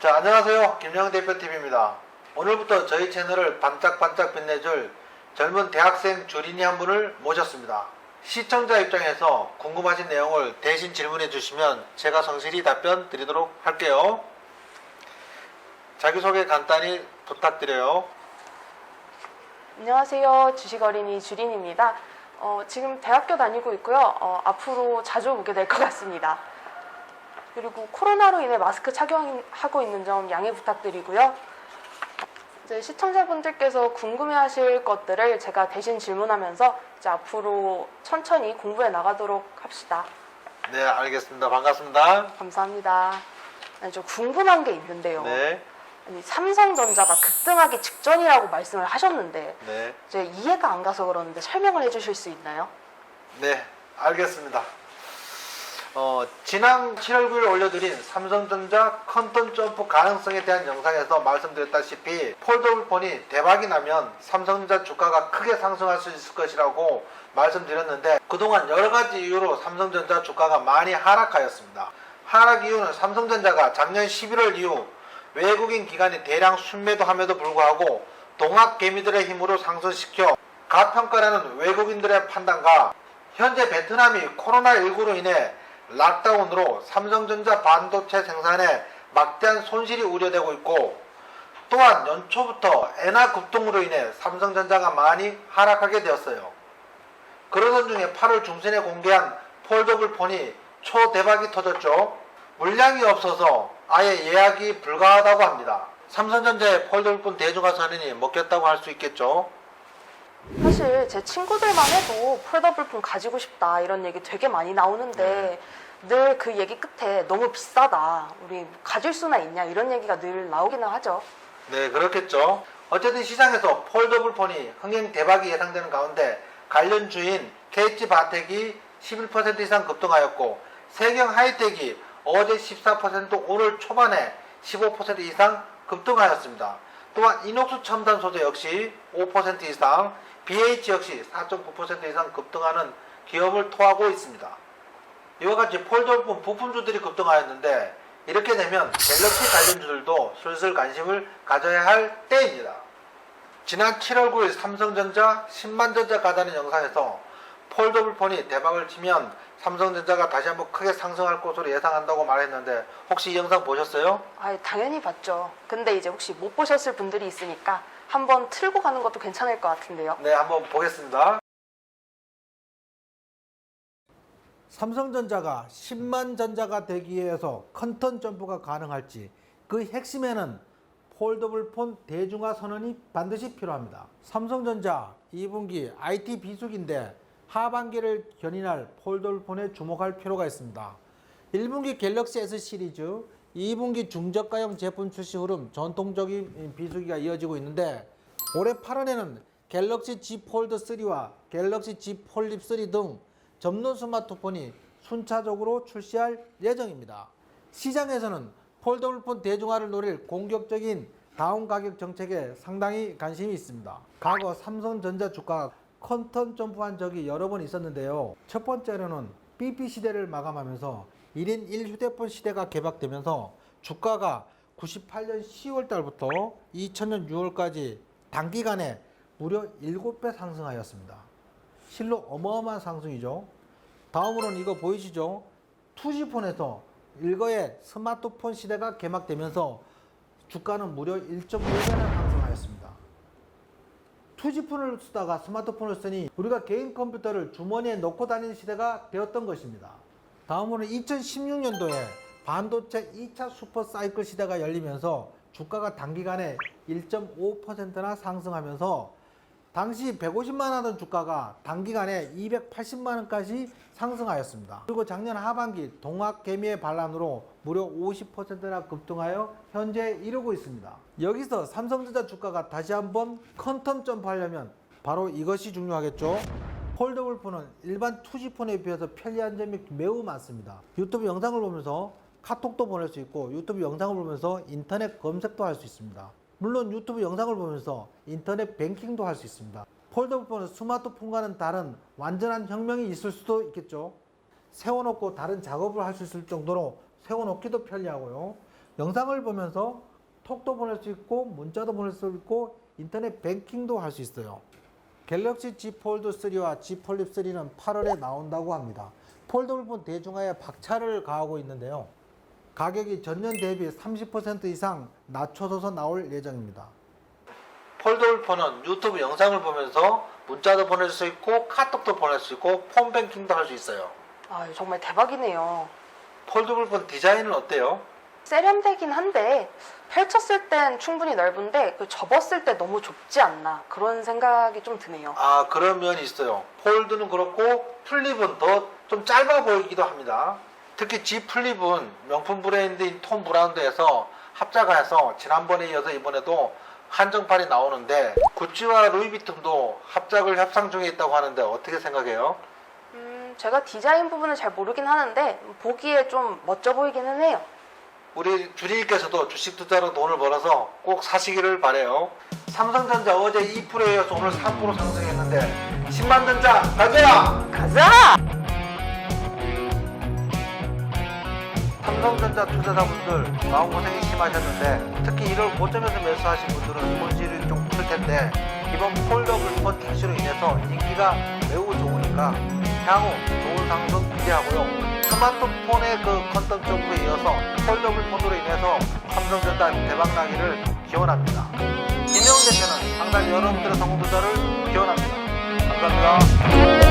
자, 안녕하세요. 김영 대표TV입니다. 오늘부터 저희 채널을 반짝반짝 빛내줄 젊은 대학생 주린이 한 분을 모셨습니다. 시청자 입장에서 궁금하신 내용을 대신 질문해 주시면 제가 성실히 답변 드리도록 할게요. 자기소개 간단히 부탁드려요. 안녕하세요. 주식어린이 주린입니다. 어, 지금 대학교 다니고 있고요. 어, 앞으로 자주 오게 될 것 같습니다. 그리고 코로나로 인해 마스크 착용하고 있는 점 양해 부탁드리고요. 이제 시청자분들께서 궁금해하실 것들을 제가 대신 질문하면서 이제 앞으로 천천히 공부해 나가도록 합시다. 네, 알겠습니다. 반갑습니다. 감사합니다. 아니, 좀 궁금한 게 있는데요. 네, 아니, 삼성전자가 급등하기 직전이라고 말씀을 하셨는데 네, 이제 이해가 안 가서 그러는데 설명을 해주실 수 있나요? 네, 알겠습니다. 어, 지난 7월 9일 올려드린 삼성전자 컨턴 점프 가능성에 대한 영상에서 말씀드렸다시피 폴더블폰이 대박이 나면 삼성전자 주가가 크게 상승할 수 있을 것이라고 말씀드렸는데 그동안 여러 가지 이유로 삼성전자 주가가 많이 하락하였습니다. 하락 이유는 삼성전자가 작년 11월 이후 외국인 기관이 대량 순매도함에도 불구하고 동학 개미들의 힘으로 상승시켜 가평가라는 외국인들의 판단과 현재 베트남이 코로나19로 인해 락다운으로 삼성전자 반도체 생산에 막대한 손실이 우려되고 있고 또한 연초부터 엔화 급등으로 인해 삼성전자가 많이 하락하게 되었어요. 그러던 중에 8월 중순에 공개한 폴더블 폰이 초대박이 터졌죠. 물량이 없어서 아예 예약이 불가하다고 합니다. 삼성전자의 폴더블 폰 대중화 선언이 먹혔다고 할 수 있겠죠. 사실 제 친구들만 해도 폴더블폰 가지고 싶다 이런 얘기 되게 많이 나오는데 늘 그 얘기 끝에 너무 비싸다 우리 가질 수나 있냐 이런 얘기가 늘 나오기는 하죠 네, 그렇겠죠. 어쨌든 시장에서 폴더블 폰이 흥행 대박이 예상되는 가운데 관련 주인 KH 바텍이 11% 이상 급등하였고 세경 하이텍이 어제 14% 오늘 초반에 15% 이상 급등하였습니다. 또한 이녹스 첨단 소재 역시 5% 이상, BH 역시 4.9% 이상 급등하는 기업을 토하고 있습니다. 이와 같이 폴더폰 부품주들이 급등하였는데 이렇게 되면 갤럭시 관련주들도 슬슬 관심을 가져야 할 때입니다. 지난 7월 9일 삼성전자 10만전자 가자는 영상에서 폴더블폰이 대박을 치면 삼성전자가 다시 한번 크게 상승할 것으로 예상한다고 말했는데 혹시 이 영상 보셨어요? 아 당연히 봤죠 근데 이제 혹시 못 보셨을 분들이 있으니까 한번 틀고 가는 것도 괜찮을 것 같은데요 네, 한번 보겠습니다. 삼성전자가 10만 전자가 되기 위해서 컨턴 점프가 가능할지 그 핵심에는 폴더블 폰 대중화 선언이 반드시 필요합니다. 삼성전자 2분기 IT 비수기인데 하반기를 견인할 폴더블 폰에 주목할 필요가 있습니다. 1분기 갤럭시 S 시리즈, 2분기 중저가형 제품 출시 흐름 전통적인 비수기가 이어지고 있는데 올해 8월에는 갤럭시 Z 폴드 3와 갤럭시 Z 폴립 3 등 접는 스마트폰이 순차적으로 출시할 예정입니다. 시장에서는 폴더블폰 대중화를 노릴 공격적인 다운 가격 정책에 상당히 관심이 있습니다. 과거 삼성전자 주가 컨턴 점프한 적이 여러 번 있었는데요. 첫 번째로는 BP 시대를 마감하면서 1인 1 휴대폰 시대가 개박되면서 주가가 98년 10월 달부터 2000년 6월까지 단기간에 무려 7배 상승하였습니다. 실로 어마어마한 상승이죠. 다음으로는 이거 보이시죠? 투지폰에서 일거의 스마트폰 시대가 개막되면서 주가는 무려 1.5배나 상승하였습니다. 투지폰을 쓰다가 스마트폰을 쓰니 우리가 개인 컴퓨터를 주머니에 넣고 다니는 시대가 되었던 것입니다. 다음으로는 2016년도에 반도체 2차 슈퍼 사이클 시대가 열리면서 주가가 단기간에 1.5%나 상승하면서 당시 150만 원 하던 주가가 단기간에 280만 원까지 상승하였습니다. 그리고 작년 하반기 동학 개미의 반란으로 무려 50%나 급등하여 현재 이르고 있습니다. 여기서 삼성전자 주가가 다시 한번 컨텀 점프하려면 바로 이것이 중요하겠죠. 폴더블 폰은 일반 투지폰에 비해서 편리한 점이 매우 많습니다. 유튜브 영상을 보면서 카톡도 보낼 수 있고 유튜브 영상을 보면서 인터넷 검색도 할 수 있습니다. 물론 유튜브 영상을 보면서 인터넷 뱅킹도 할 수 있습니다. 폴더블폰은 스마트폰과는 다른 완전한 혁명이 있을 수도 있겠죠. 세워놓고 다른 작업을 할 수 있을 정도로 세워놓기도 편리하고요. 영상을 보면서 톡도 보낼 수 있고 문자도 보낼 수 있고 인터넷 뱅킹도 할 수 있어요. 갤럭시 Z 폴드 3와 Z 폴립 3는 8월에 나온다고 합니다. 폴더블폰 대중화에 박차를 가하고 있는데요. 가격이 전년 대비 30% 이상 낮춰져서 나올 예정입니다. 폴더블폰은 유튜브 영상을 보면서 문자도 보낼 수 있고 카톡도 보낼 수 있고 폰뱅킹도 할 수 있어요. 아, 정말 대박이네요. 폴더블폰 디자인은 어때요? 세련되긴 한데 펼쳤을 땐 충분히 넓은데 그 접었을 때 너무 좁지 않나 그런 생각이 좀 드네요. 아 그런 면이 있어요. 폴드는 그렇고 플립은 더 좀 짧아 보이기도 합니다. 특히 G 플립은 명품 브랜드인 톰 브라운드에서 합작해서 지난번에 이어서 이번에도 한정판이 나오는데 구찌와 루이비통도 합작을 협상 중에 있다고 하는데 어떻게 생각해요? 음, 제가 디자인 부분을 잘 모르긴 하는데 보기에 좀 멋져 보이기는 해요. 우리 주리님께서도 주식 투자로 돈을 벌어서 꼭 사시기를 바래요. 삼성전자 어제 2%에 이어서 오늘 3% 상승했는데 10만 전자 가자! 가자! 삼성전자 투자자분들 마음 고생이 심하셨는데 특히 1월 고점에서 매수하신 분들은 손실이 좀클 텐데 이번 폴더블 폰 출시로 인해서 인기가 매우 좋 으니까 향후 좋은 상승 기대하고요. 스마트폰의 그 컨텐츠 점프에 이어서 폴더블 폰으로 인해서 삼성전자 대박나기를 기원합니다. 김영훈 대표는 항상 여러분들의 성공 투자를 기원합니다. 감사합니다.